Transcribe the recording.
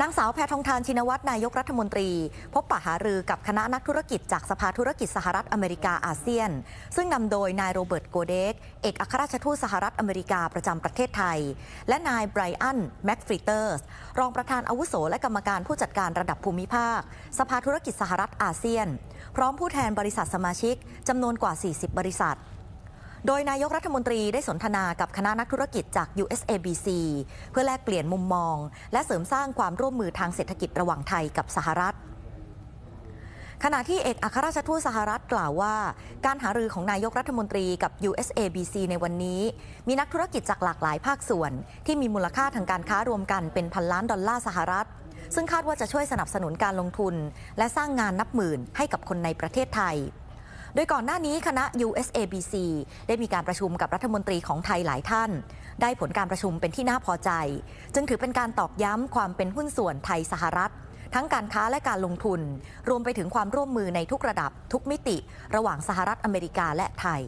นางสาวแพทองทานชินวัตรนายกรัฐมนตรี พบปะหารือกับคณะนักธุรกิจจากสภาธุรกิจสหรัฐอเมริกาอาเซียน ซึ่งนำโดยนายโรเบิร์ตโกเดก เอกอัครราชทูตสหรัฐอเมริกาประจำประเทศไทย และนายไบรอันแม็กฟริเตอร์สรองประธานอาวุโสและกรรมการผู้จัดการระดับภูมิภาค สภาธุรกิจสหรัฐอาเซียน พร้อมผู้แทนบริษัทสมาชิกจำนวนกว่า 40 บริษัท โดยนายกรัฐมนตรีได้สนทนากับคณะนักธุรกิจจาก USABC เพื่อแลกเปลี่ยนมุมมอง และเสริมสร้างความร่วมมือทางเศรษฐกิจระหว่างไทยกับสหรัฐขณะที่เอกอัครราชทูตสหรัฐกล่าวว่า การหารือของนายกรัฐมนตรีกับ USABC ในวันนี้ มีนักธุรกิจจากหลากหลายภาคส่วน ที่มีมูลค่าทางการค้ารวมกันเป็นพันล้านดอลลาร์สหรัฐ ซึ่งคาดว่าจะช่วยสนับสนุนการลงทุน และสร้างงานนับหมื่นให้กับคนในประเทศไทย โดยก่อนหน้านี้คณะ USABC ได้มีการประชุมกับรัฐมนตรีของไทยหลายท่าน ได้ผลการประชุมเป็นที่น่าพอใจ จึงถือเป็นการตอกย้ำความเป็นหุ้นส่วนไทยสหรัฐ ทั้งการค้าและการลงทุน รวมไปถึงความร่วมมือในทุกระดับทุกมิติ ระหว่างสหรัฐอเมริกาและไทย